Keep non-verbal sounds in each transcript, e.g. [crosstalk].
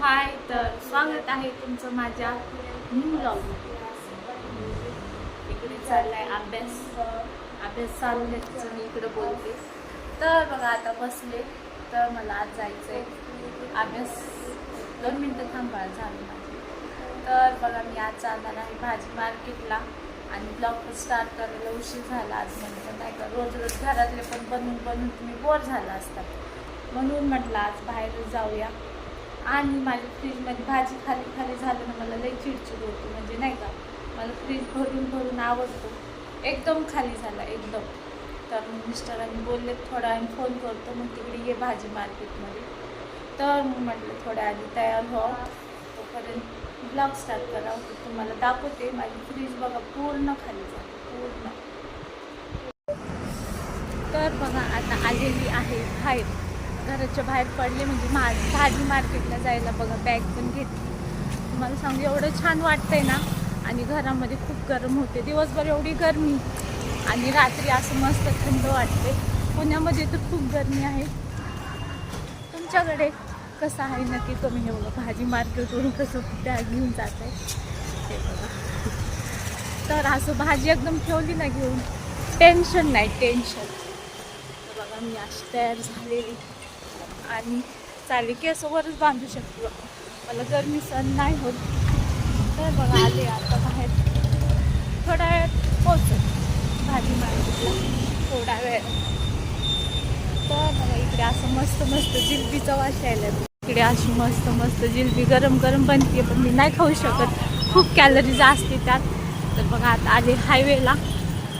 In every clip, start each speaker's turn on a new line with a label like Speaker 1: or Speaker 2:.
Speaker 1: हाय तर स्वागत आहे तुमचं माझ्या न्यू ब्लॉगमध्ये इकडे चाललाय अभ्यास अभ्यास चालू आहे तिचं मी इकडे बोलते. तर बघा आता बसले. तर मला आज जायचं आहे अभ्यास दोन मिनटं थांबा झालं माझे. तर बघा मी आज चालणार आहे भाजी मार्केटला आणि ब्लॉग स्टार्ट करायला उशीर झाला आज म्हणजे नाही का रोज रोज घरातले पण बनवून बनवून तुम्ही बोर झाला असतात म्हणून म्हटलं आज बाहेर जाऊया. आणि माझ्या फ्रीजमध्ये भाजी खाली खाली झालं ना मला लई चिडचिड होती. म्हणजे नाही का मला फ्रीज भरून भरून आवडतो. एकदम खाली झाला एकदम. तर मग मिस्टरांनी बोलले थोडा आम्ही फोन करतो मग तिकडे ये भाजी मार्केटमध्ये. तर मग म्हटलं थोड्या आधी तयार हो. तोपर्यंत ब्लॉग स्टार्ट करावं तर तुम्हाला दाखवते. माझी फ्रीज बघा पूर्ण खाली झाली पूर्ण. तर बघा आता आलेली आहे बाहेर. घराच्या बाहेर पडले म्हणजे मा भाजी मार्केटला जायला बघा बॅग पण घेतली. तुम्हाला सांगू एवढं छान वाटतंय ना? आणि घरामध्ये खूप गरम होते. दिवसभर एवढी गरमी. आणि रात्री असं मस्त थंड वाटते पुण्यामध्ये तर खूप गरमी आहे. तुमच्याकडे कसं आहे? नक्की कमी हे बघा. भाजी मार्केटवरून कसं बॅग घेऊन जात आहे ते बघा. तर असं भाजी एकदम ठेवली ना घेऊन. टेन्शन नाही टेन्शन. बघा मी अशी तयार झालेली. आणि चालेल केसवरच बांधू शकते. बघा मला गरमी सण नाही होत. तर बघा आले आता बाहेर. थोड्या वेळात पोचत भाजी मार्केटला थोडा वेळ. तर बघा इकडे असं मस्त मस्त जिलबीचा वास यायला. इकडे अशी मस्त मस्त जिलबी गरम गरम बनते पण मी नाही खाऊ शकत. खूप कॅलरीज असते त्यात. तर बघा आता आले हायवेला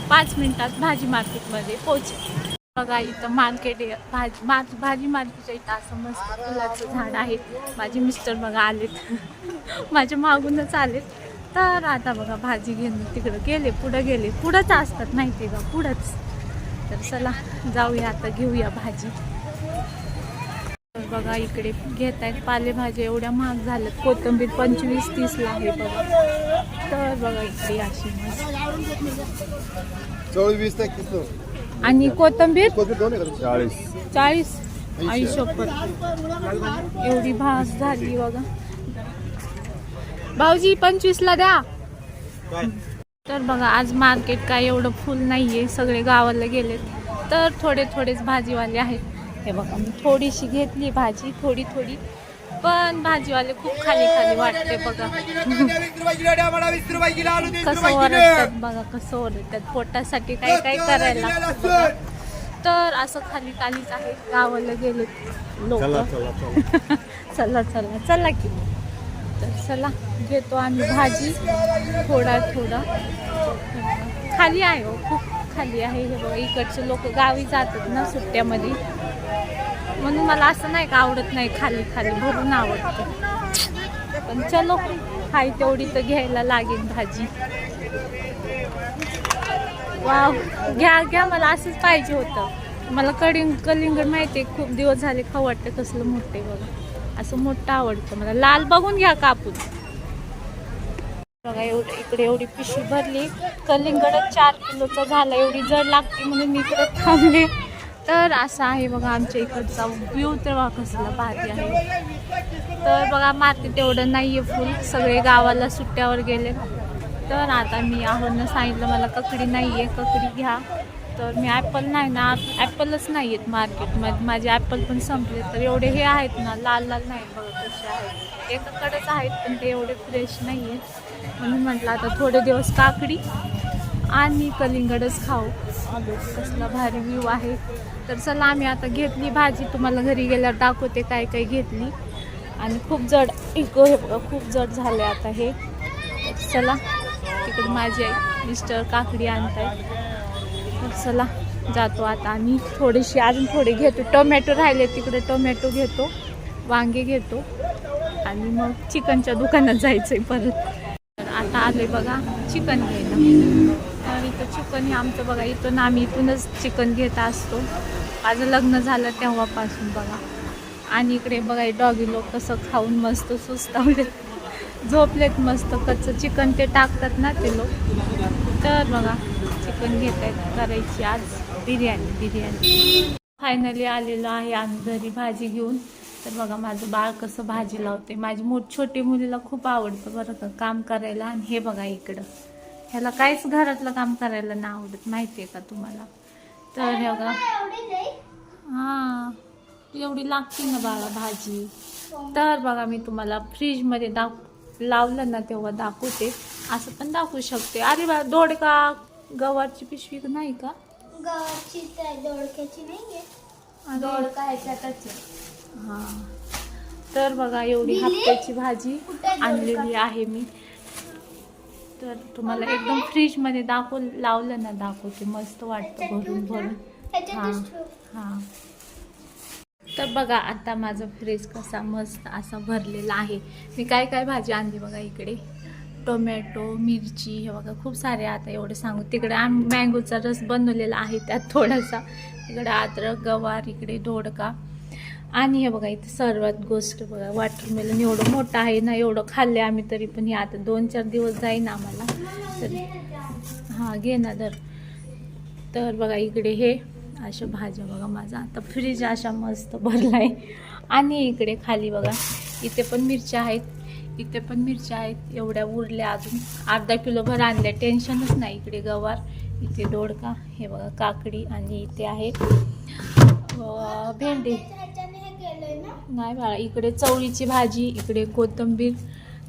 Speaker 1: पाच मिनटात भाजी मार्केटमध्ये पोहोचे बघा इथं मार्केट आहे. भाजी मा भाजी मार्केटच्या इथं असं मस्त फुलाचं झाड आहे. माझे मिस्टर बघा आलेत. [laughs] माझ्या मागूनच आलेत. तर आता बघा भाजी घेऊन तिकडं गेले पुढं गेले. पुढंच असतात माहिती आहे का? पुढंच. तर चला जाऊया आता घेऊया भाजी. तर बघा इकडे घेत आहेत पालेभाज्या. एवढ्या महाग झाल्यात. कोथिंबीर पंचवीस तीसला आहे बघा. तर बघा इकडे अशी मस्त.
Speaker 2: चोवीस
Speaker 1: आणि कोथिंबीर?
Speaker 2: चाळीस.
Speaker 1: चाळीस? आयुष्यभर एवढी भास झाली बघा. भाऊजी पंचवीसला द्या. तर बघा आज मार्केट काय एवढं फुल नाहीये सगळे गावाला गेलेत. तर थोडे थोडेच भाजीवाले आहेत. हे बघा मी थोडीशी घेतली भाजी थोडी थोडी. पण भाजीवाले खूप खाली खाली वाटते बघा. कसं ओरडतात बघा कसं ओरडतात. पोटासाठी काय काय करायला लागतं. तर असं खाली खालीच आहे. गावाला गेलेत लोक.
Speaker 2: चला चला चला. [laughs]
Speaker 1: चला चला चला की. तर चला घेतो आम्ही भाजी. थोडा थोडा. खाली आहे हो खूप खाली आहे. हे बघा इकडचे लोक गावी जातात ना सुट्ट्यामध्ये. म्हणून मला असं नाही का आवडत नाही खाली खाली भरून आवडतं. पण चलो हाय तेवढी तर घ्यायला लागेल भाजी. वाव घ्या घ्या मला असंच पाहिजे होतं. मला कडिंग कलिंगड माहिती आहे खूप दिवस झाले खाऊ वाटतं कसलं मोठे बघा. असं मोठं आवडतं मला. लाल बघून घ्या कापून. बघा एवढं इकडे एवढी पिशवी भरली. कलिंगडच चार किलोचा झाला. एवढी जड लागते म्हणून मी इकडे थांबले. तर असं आहे बघा आमच्या इकडचा व्यू तर बघा कसला भारी आहे. तर बघा मार्केट एवढं नाही आहे फुल सगळे गावाला सुट्ट्यावर गेले. तर आता मी आहोनं सांगितलं मला ककडी नाही आहे ककडी घ्या. तर मी ॲपल नाही ना ॲपलच नाही आहेत मार्केटमध्ये माझे ॲपल पण संपले. तर एवढे हे आहेत ना लाल लाल नाही बघा कसे आहेत. एकाकडेच आहेत पण ते एवढे फ्रेश नाही आहेत म्हणून म्हटलं आता थोडे दिवस काकडी आणि कलिंगडच खाऊ. कसला भारी व्ह्यू आहे. तर चला आम्ही आता घेतली भाजी. तुम्हाला घरी गेल्यावर दाखवते काय काय घेतली. आणि खूप जड इको हे बघा खूप जड झाले आता हे. चला तिकडे माझी आई मिस्टर काकडी आणताय. तर चला जातो आता आणि थोडीशी अजून थोडी घेतो. टोमॅटो राहिले तिकडे टोमॅटो घेतो. वांगे घेतो. आणि मग चिकनच्या दुकानात जायचं आहे परत. तर आता आले बघा चिकन घ्यायला. तर इथं चिकन हे आमचं बघा इथून आम्ही इथूनच चिकन घेत असतो. माझं लग्न झालं तेव्हापासून बघा. आणि इकडे बघा डॉगी लोक कसं खाऊन मस्त सुस्तावले झोपलेत मस्त कच्चं चिकन ते टाकतात ना ते लोक. तर बघा चिकन घेत आहेत करायची आज. बिर्याणी बिर्याणी. फायनली आलेलो आहे आम्ही घरी भाजी घेऊन. तर बघा माझं बाळ कसं भाजी लावते. माझी मोठ छोटी मुलीला खूप आवडतं बरं का काम करायला. आणि हे बघा इकडं. ह्याला काहीच घरातलं काम करायला नाही आवडत. माहिती आहे का तुम्हाला? तर हे बघा. हां. एवढी लागते ना बाळा भाजी. तर बघा मी तुम्हाला फ्रीजमध्ये दाख लावलं ना तेव्हा दाखवते. असं पण दाखवू शकते. अरे बा दोडका गवारची पिशवी नाही का?
Speaker 3: गव्हाची त्या दोडक्याची
Speaker 1: अरे,
Speaker 3: दोडका ह्याच्यातच
Speaker 1: हां. तर बघा एवढी? हप्त्याची भाजी? आणलेली आहे मी. तर तुम्हाला एकदम फ्रीजमध्ये दाखव लावलं ना दाखवते. मस्त वाटतं भरून भरून.
Speaker 3: ठेव.
Speaker 1: हां. तर बघा आता माझं फ्रीज कसा मस्त असा भरलेला आहे. मी काय काय भाजी आणली बघा इकडे. टोमॅटो मिरची हे बघा खूप सारे आता एवढं सांगू. तिकडे आम मँगोचा रस बनवलेला आहे त्यात थोडासा. इकडे अद्रक गवार इकडे दोडका. आणि हे बघा इथे सर्वात गोष्ट बघा वॉटरमेलन एवढं मोठं आहे ना एवढं खाल्ले आम्ही तरी पण. हे आता दोन चार दिवस जाईन आम्हाला. तर हां घे ना दर. तर बघा इकडे हे अशा भाज्या बघा माझा आता फ्रीज अशा मस्त भरला आहे आणि इकडे खाली बघा इथे पण मिरच्या आहेत. इथे पण मिरच्या आहेत. एवढ्या उरल्या अजून. अर्धा किलोभर आणल्या. टेन्शनच नाही इकडे गवार. इथे दोडका हे बघा काकडी आणि इथे आहे भेंडी
Speaker 3: ह्याच्याने हे केलंय ना
Speaker 1: नाही बाळा इकडे चवळीची भाजी इकडे कोथिंबीर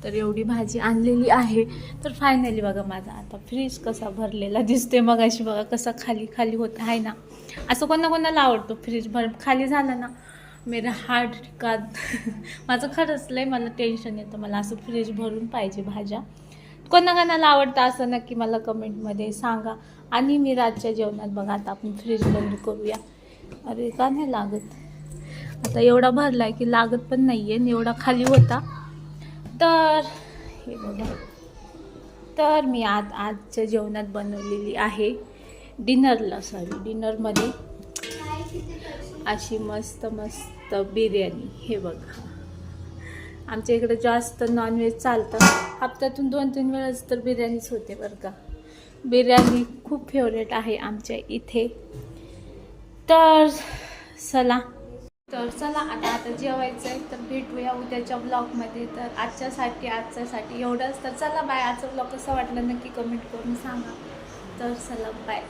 Speaker 1: तर एवढी भाजी आणलेली आहे. तर फायनली बघा माझा आता फ्रीज कसा भरलेला दिसते मग अशी बघा कसा खाली खाली होत आहे ना. असं कोणा कोणाला आवडतो फ्रीज भर खाली झालं ना मेरा हार्ट का [laughs] माझं खरंच लय मला टेन्शन येतं मला असं फ्रीज भरून पाहिजे भाज्या. कोणा कोणाला आवडतं असं नक्की मला कमेंटमध्ये सांगा. आणि मी रातच्या जेवणात बघा आता आपण फ्रीज बंद करूया. अरे का नाही लागत? आता एवढा भरला आहे की लागत पण नाही आहे एवढा खाली होता. तर हे बघा. तर मी आज आजच्या जेवणात बनवलेली आहे डिनरला सॉरी डिनरमध्ये अशी मस्त मस्त बिर्याणी. हे बघा. आमच्या इकडे जास्त नॉनव्हेज चालतं. हप्त्यातून दोन तीन वेळेस तर बिर्याणीच होते बरं का. बिर्याणी खूप फेवरेट आहे आमच्या इथे. तर चला. तर चला आता आता जेवायचं आहे तर भेटूया उद्याच्या ब्लॉगमध्ये तर आजच्यासाठी आजच्यासाठी एवढंच. तर चला बाय. आजचा ब्लॉग कसा वाटला नक्की कमेंट करून सांगा. तर चला बाय.